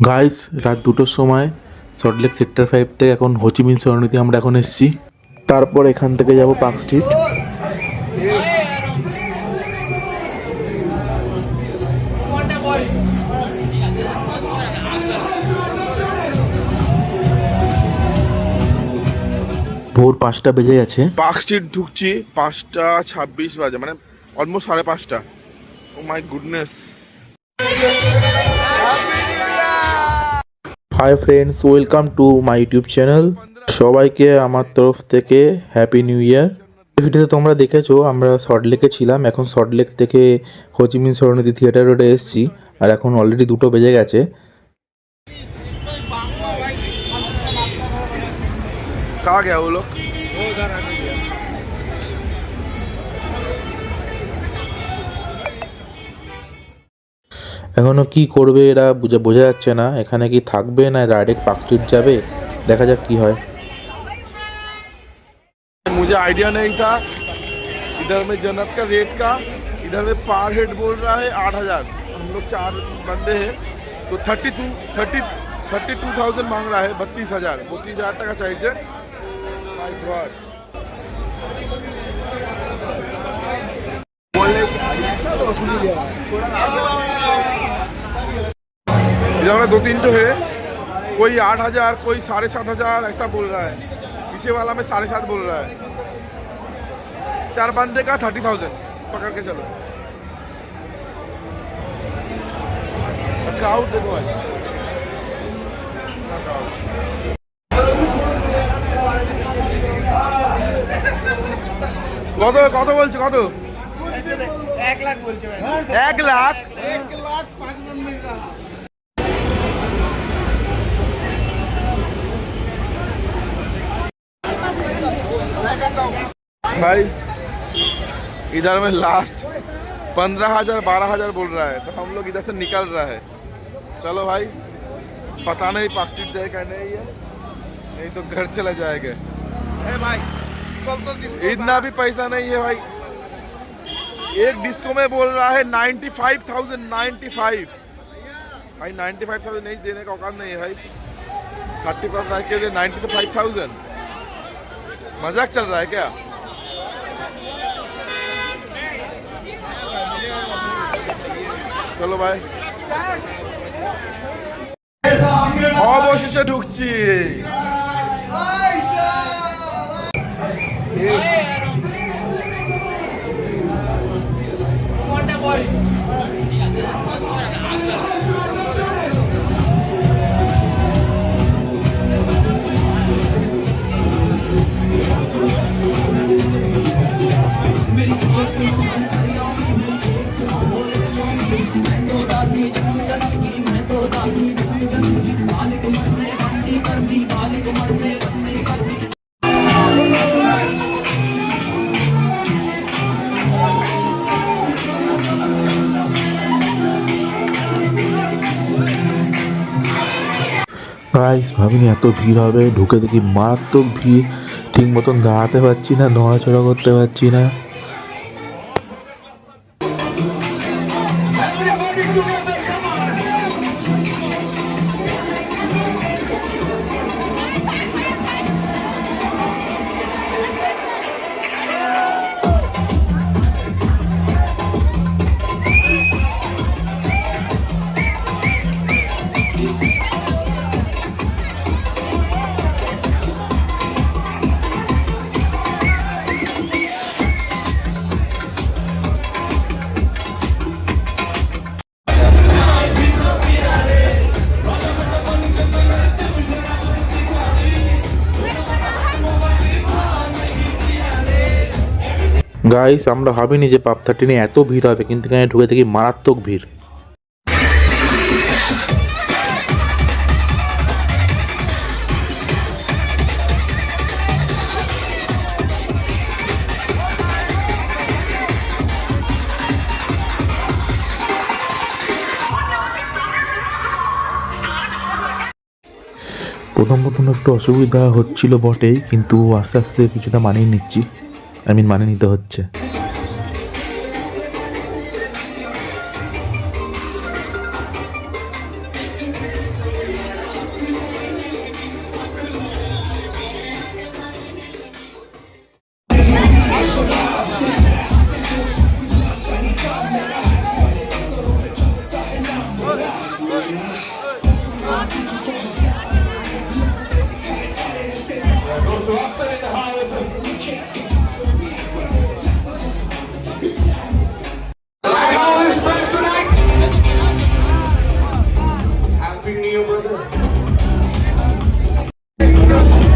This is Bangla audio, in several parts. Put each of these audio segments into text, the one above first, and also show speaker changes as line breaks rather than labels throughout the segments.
গাইস রাত দুটোর সময় সল্টলেক সেক্টর ফাইভ থেকে এখন হোচিমিন সরণিতে আমরা এখন এসেছি। তারপর এখান থেকে যাব পার্ক স্ট্রিট ভোর পাঁচটা বেজে গেছে।
পার্ক স্ট্রিট ঢুকছি পাঁচটা ছাব্বিশ বাজে মানে অলমোস্ট সাড়ে পাঁচটা। ও my goodness
hi friends welcome to my YouTube channel সবাইকে আমার তরফ থেকে হ্যাপি নিউ ইয়ার ভিডিওতে তোমরা দেখেছ, আমরা শর্ট লেকে ছিলাম। এখন শর্ট লেক থেকে হোচিমিন সরণীতি থিয়েটার রোডে এসেছি। আর এখন অলরেডি দুটো বেজে গেছে।
কা গেল लोग
এখনো কি করবে এরা বুঝে বোঝা যাচ্ছে না এখানে কি থাকবে না ডাইরেক্ট পার্ক স্ট্রিট যাবে দেখা যাক কি হয়
मुझे आइडिया नहीं था इधर में जन्नत का रेट का इधर में पर हेड बोल रहा है आठ हजार हम लोग चार बंदे हैं तो thirty two thirty thirty two thousand मांग रहा है बत्तीस हजार बत्तीस हजार टका चाहिए My God. इधर में दो तीन तो है कोई आठ हजार कोई साढ़े सात हजार ऐसा बोल रहा है पीछे वाला में साढ़े सात बोल रहा है चार बंदे का थर्टी थाउजेंड पकड़ के चलो क्राउड देखो भाई কত কত বলছে কত
এক লাখ বলছে ভাই
এক লাখ
এক লাখ পাঁচ
भाई इधर में लास्ट पंद्रह हज़ार बारह हज़ार बोल रहा है तो हम लोग इधर से निकल रहा है। चलो भाई पता नहीं पास जाएगा नहीं है नहीं तो घर चला जाएगा।
भाई तो
इतना भी पैसा नहीं है भाई। एक डिस्को में बोल रहा है ninety five thousand ninety five भाई नाइन्टी फाइव थाउज़ेंड नहीं देने का औकात नहीं है भाई। थर्टी फाइव के लिए नाइन्टी फाइव थाउज़ेंड मजाक चल रहा है क्या চলো ভাই অবশেষে ঢুকছি
গাইস ভাবিনি এত ভিড় হবে। ঢুকে দেখি মারাত্মক ভিড়। ঠিক মতন দাঁড়াতে পারছি না নড়াচড়া করতে পারছি না। গাইস আমরা ভাবিনি যে পাপ থার্টিনে এত ভিড় হবে, কিন্তু এখানে ঢুকে দেখি মারাত্মক ভিড়। প্রথম প্রথম একটু অসুবিধা হচ্ছিল বটেই, কিন্তু আস্তে আস্তে কিছুটা মানিয়ে নিচ্ছি। আই মানে নিতে হচ্ছে।
Let's.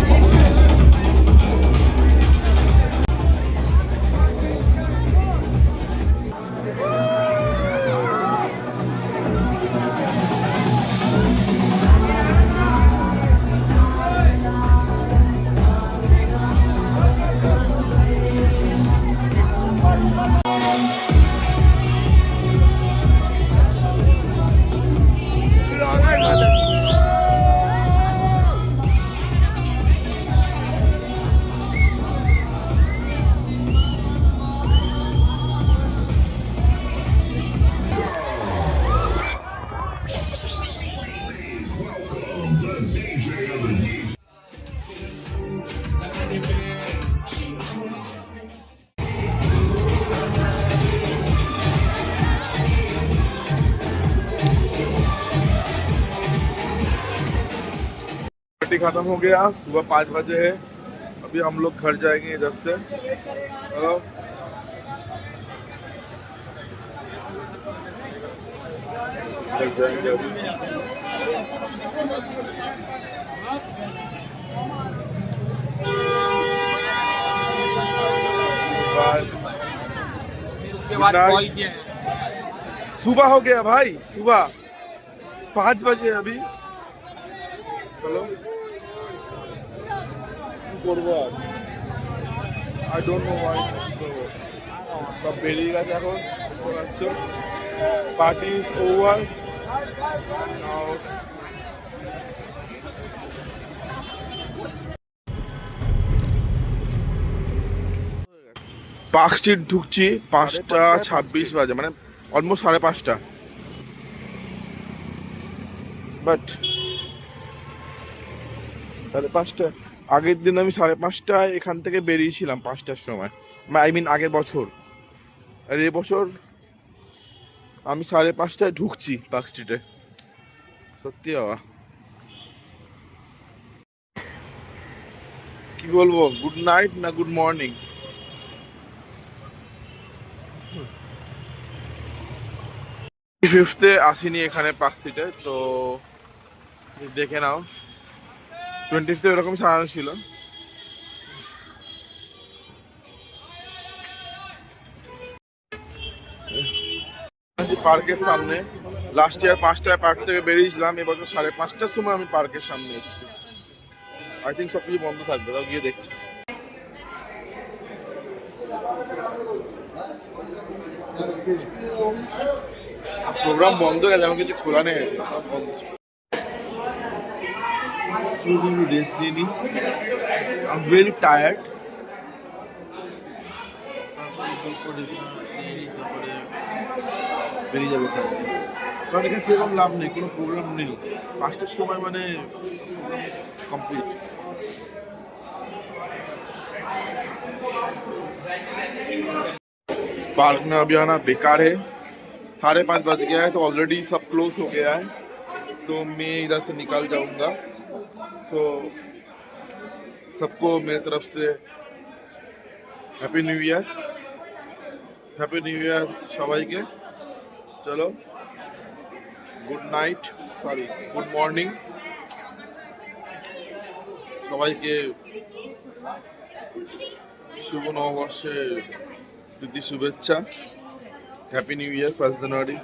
ख़त्म हो गया। सुबह पाँच बजे है। अभी हम लोग घर जाएँगे इधर से।
हेलो।
सुबह हो गया भाई, सुबह। पाँच बजे अभी। করব আর। আই ডোন্ট নো ওয়াই সব বেরিয়ে গেছে এখন পাচ্ছ party is over Park Street ঢুকছি পাঁচটা ছাব্বিশ বাজে মানে অলমোস্ট সাড়ে পাঁচটা। বাট সাড়ে পাঁচটা আগের দিন আমি সাড়ে পাঁচটায় এখান থেকে বেরিয়েছিলাম পাঁচটার সময়। আই মিন আগের বছর। আর এ বছর আমি সাড়ে পাঁচটায় ঢুকছি পার্ক স্ট্রিটে সত্যি বাবা। কি বলব গুড নাইট না গুড মর্নিং ফিফথে আসিনি এখানে পার্ক স্ট্রিটে তো দেখে নাও। টোয়েন্টিতে এরকম সাজানো ছিল। পার্কের সামনে লাস্ট ইয়ার পাঁচটায় পার্ক থেকে বেরিয়েছিলাম, এবছর সাড়ে পাঁচটার সময় আমি পার্কের সামনে এসেছি। আই থিঙ্ক সব কিছু বন্ধ থাকবে, তাও গিয়ে দেখছি। প্রোগ্রাম বন্ধ গেছে আমার কিছু খোলা নেই বন্ধ। শুধু রেস্ট নিয়ে নিই আই এম ভেরি টায়ার্ড বেরিয়ে যাবো ওখান থেকে। কারণ এখানে সেরকম লাভ নেই কোনো প্রোগ্রাম নেই পাঁচটার সময় মানে কমপ্লিট पार्क में अभी आना बेकार है साढ़े पाँच बज गया है तो ऑलरेडी सब क्लोज हो गया है तो मैं इधर से निकल जाऊंगा तो सबको मेरी तरफ से happy new year happy new year সবাইকে চলো good night sorry good morning সবাইকে শুভ নববর্ষে প্রীতি শুভেচ্ছা happy new year first January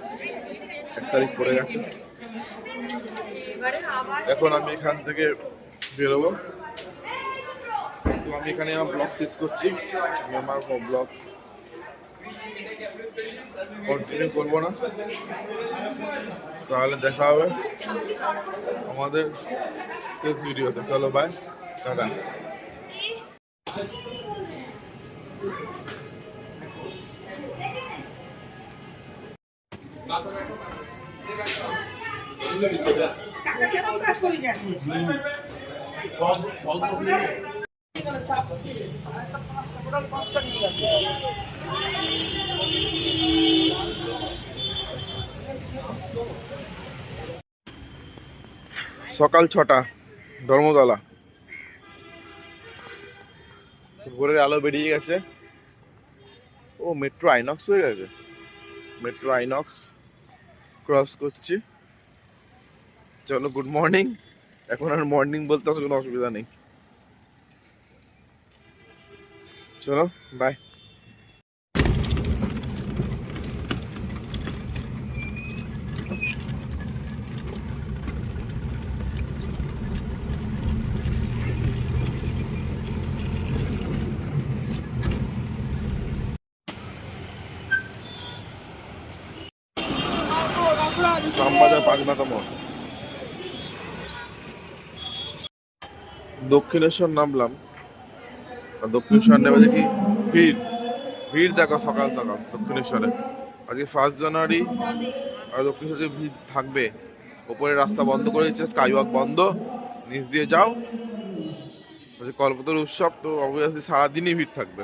এক তারিখ পড়ে গেছে এখন আমি এখান থেকে বেরোবো। তো আমি এখানে আমার ব্লগ শেষ করছি। আমি আমার ব্লগ কন্টিনিউ করব না। তাহলে দেখা হবে আমাদের শেষ ভিডিওতে চলো বাই টাটা।
কাকা কেমন কাজ করি জানি
সকাল ছটা, ধর্মতলা। ভোরের আলো বেরিয়ে গেছে। ও মেট্রো আইনক্স হয়ে গেছে। মেট্রো আইনক্স ক্রস করছি। চলো গুড মর্নিং এখন আর মর্নিং বলতে কোনো অসুবিধা নেই। চলো বাই দক্ষিণেশ্বর নামলাম। দক্ষিণেশ্বর নেমে দেখি ভিড়। ভিড় দেখো সকাল সকাল দক্ষিণেশ্বরে। আজকে ফার্স্ট জানুয়ারি আর দক্ষিণেশ্বরে ভিড় থাকবে ওপরে রাস্তা বন্ধ করে দিচ্ছে স্কাই ওয়াক বন্ধ নিচ দিয়ে যাও। বলছে কল্পতরু উৎসব তো অবভিয়াসলি সারাদিনই ভিড় থাকবে।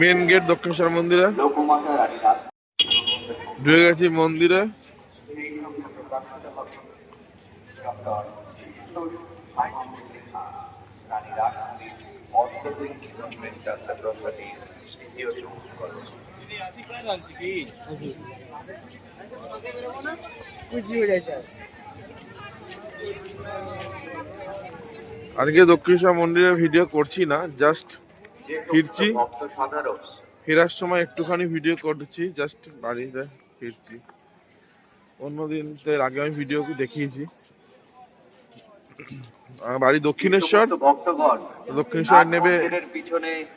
মেন গেট দক্ষিণেশ্বর মন্দিরে। ঢুকে গেছি মন্দিরে।
রানী রাসমণির দ্বিতীয় সংস্করণ
আজকে দক্ষিণেশ্বর মন্দিরের ভিডিও করছি না জাস্ট ফিরছি। ফেরার সময় একটুখানি ভিডিও করছি জাস্ট বাড়িতে ফিরছি। অন্যদিন তো এর আগে আমি ভিডিও দেখিয়েছি। বাড়ি দক্ষিণেশ্বর। দক্ষিণেশ্বর নেবে।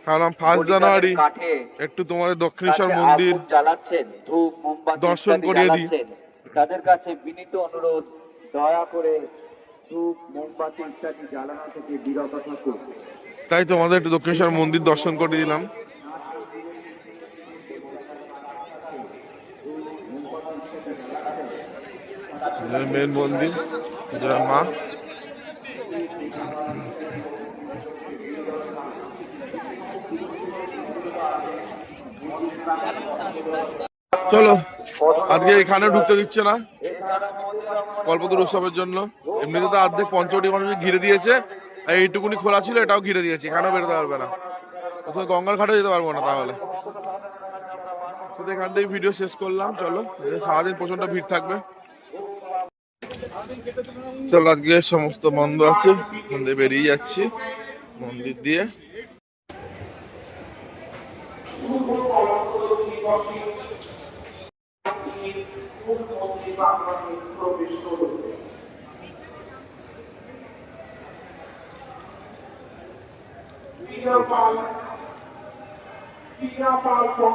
ভাবলাম ফার্স্ট জানুয়ারি। একটু তোমাদের দক্ষিণেশ্বর মন্দির দর্শন করিয়ে দিই।
তাদের কাছে বিনীত অনুরোধ দয়া করে মোমবাতি ইত্যাদি জ্বালানো থেকে বিরত থাকুন।
তাই তোমাদের একটু দক্ষিণেশ্বর মন্দির দর্শন করে দিলাম। মেন মন্দির জয় মা। চলো, আজকে এখানে ঢুকতে দিচ্ছে না। কল্পতরু উৎসবের জন্য। এমনিতে তো অর্ধেক পঞ্চবটি মানুষ ঘিরে দিয়েছে, আর এইটুকুনি খোলা ছিল, এটাও ঘিরে দিয়েছে, এখানেও বেরোতে পারবে না। ওখানে গঙ্গার ঘাটে যেতে পারব না তাহলে। তো এখান থেকে ভিডিও শেষ করলাম, চলো। সারাদিন প্রচণ্ড ভিড় থাকবে। চলো, আজকে সমস্ত বন্ধ আছে। মন্দির বেরিয়ে যাচ্ছি, মন্দির দিয়ে।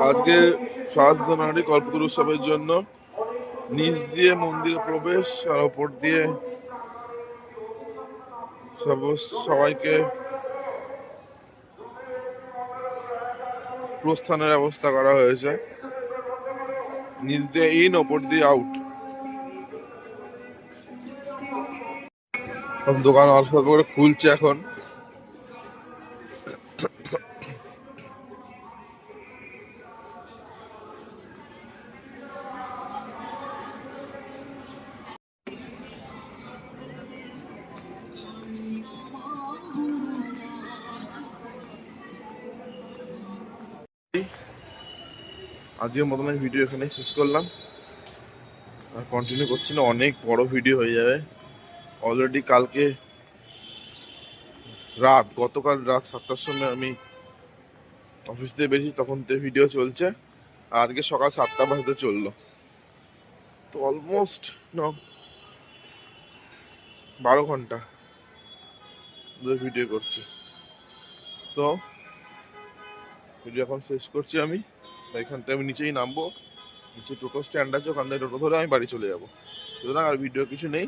আজকে ফার্স্ট জানুয়ারি কল্পতরু উৎসবের জন্য নিচ দিয়ে মন্দিরে প্রবেশ আর ওপর দিয়ে সব সবাইকে প্রস্থানের ব্যবস্থা করা হয়েছে। নিচ দিয়ে ইন ওপর দিয়ে আউট দোকান অল্প করে খুলছে এখন। আজকের মতন আমি ভিডিও এখানে শেষ করলাম। আর কন্টিনিউ করছি না, অনেক বড় ভিডিও হয়ে যাবে। অলরেডি কালকে রাত, গতকাল রাত সাতটার সময় আমি অফিস থেকে বেরিয়েছি, তখন থেকে ভিডিও চলছে। আর আজকে সকাল সাতটা বাজতে চলল। তো অলমোস্ট ন বারো ঘণ্টা ভিডিও করছি। তো ভিডিও এখন শেষ করছি আমি। এখান থেকে আমি নিচেই নামবো। নিচে টোটো স্ট্যান্ড আছে, ওখান থেকে টোটো ধরে আমি বাড়ি চলে যাব। সুতরাং আর ভিডিও কিছু নেই।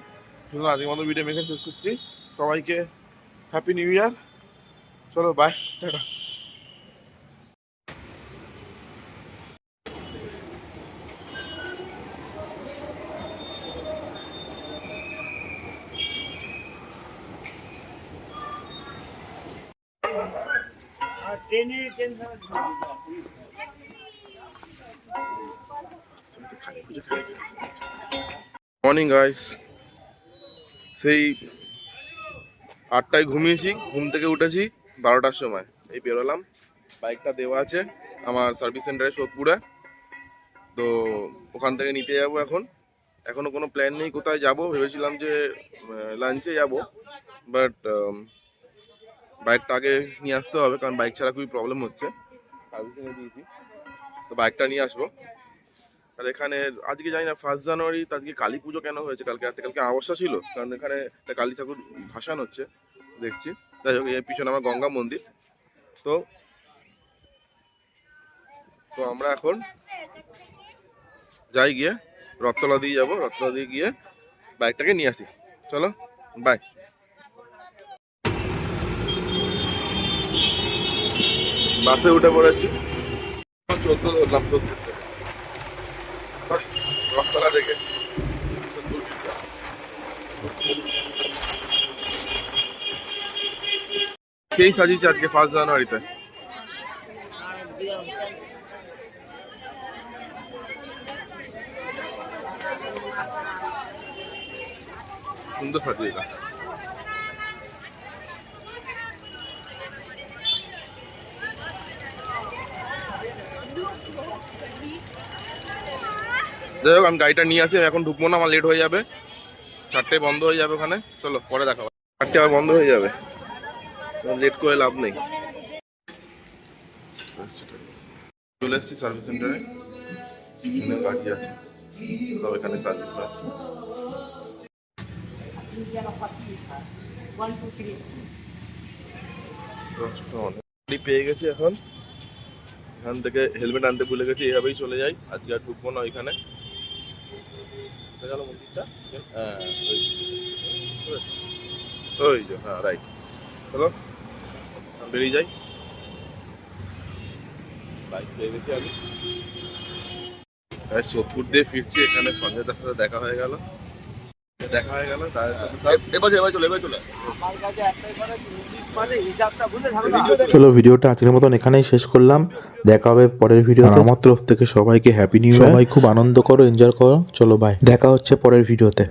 সুতরাং আজকের মতো ভিডিও আমি এখানে শেষ করছি। সবাইকে হ্যাপি নিউ ইয়ার চলো বাই টাটা। মর্নিং গাইস সেই আটটায় ঘুমিয়েছি, ঘুম থেকে উঠেছি বারোটার সময়। এই বেরোলাম, বাইকটা দেওয়া আছে আমার সার্ভিস সেন্টারে সোদপুরে। তো ওখান থেকে নিতে যাব এখন। এখনও কোনো প্ল্যান নেই কোথায় যাব, ভেবেছিলাম যে লাঞ্চে যাব। বাট বাইকটা আগে নিয়ে আসতে হবে, কারণ বাইক ছাড়া খুবই প্রবলেম হচ্ছে। সার্ভিসিংয়ে দিয়েছি। তো বাইকটা নিয়ে আসব। আর এখানে আজকে জানি না ফার্স্ট জানুয়ারি আজকে কালী পুজো কেন হয়েছে? কালকে রাতে কালকে অবস্থা ছিল, কারণ এখানে কালী ঠাকুর ভাসান হচ্ছে, দেখছি। যাই হোক, এর পিছনে আমার গঙ্গা মন্দির। তো তো আমরা এখন যাই গিয়ে, রথতলা দিয়ে যাব, রথতলা দিয়ে গিয়ে বাইকটাকে নিয়ে আসি। চলো বাই বাসে উঠে পড়েছি। চোদ্দ ধরলাম চোদ্দ। রথতলা থেকে সেই সাজিয়েছে আজকে ফার্স্ট জানুয়ারিতে সুন্দর সাজিয়ে যাই হোক, আমি গাড়িটা নিয়ে আসি, আমি এখন ঢুকবো না, আমার লেট হয়ে যাবে। চারটে বন্ধ হয়ে যাবে ওখানে। চলো, পরে দেখা হবে। চারটে আবার বন্ধ হয়ে যাবে। লেট করে লাভ নেই। চলে এসেছি সার্ভিস সেন্টারে পেয়ে গেছি এখন। এখান থেকে হেলমেট আনতে ভুলে গেছি, এইভাবেই চলে যাই। আজকে আর ঢুকবো না ওইখানে। মন্দিরটা? হ্যাঁ ওই যে হ্যাঁ রাইট বেরিয়ে যাই। বাইক পেয়ে গেছি আমি। সোদপুর দিয়ে ফিরছি এখানে সঞ্জয় দার সাথে দেখা হয়ে গেল। দেখা হয়ে গেল তার সাথে এবার এবার চলে এবার চলে
আমার কাছে একটাই কথা জিনিস হিসাবটা বুঝলে ঝামেলা
চলো ভিডিওটা আজকের মতন এখানেই শেষ করলাম। দেখা হবে পরের ভিডিও আমার তরফ থেকে সবাইকে হ্যাপি নিউ সবাই খুব আনন্দ করো এনজয় করো। চলো ভাই দেখা হচ্ছে পরের ভিডিওতে।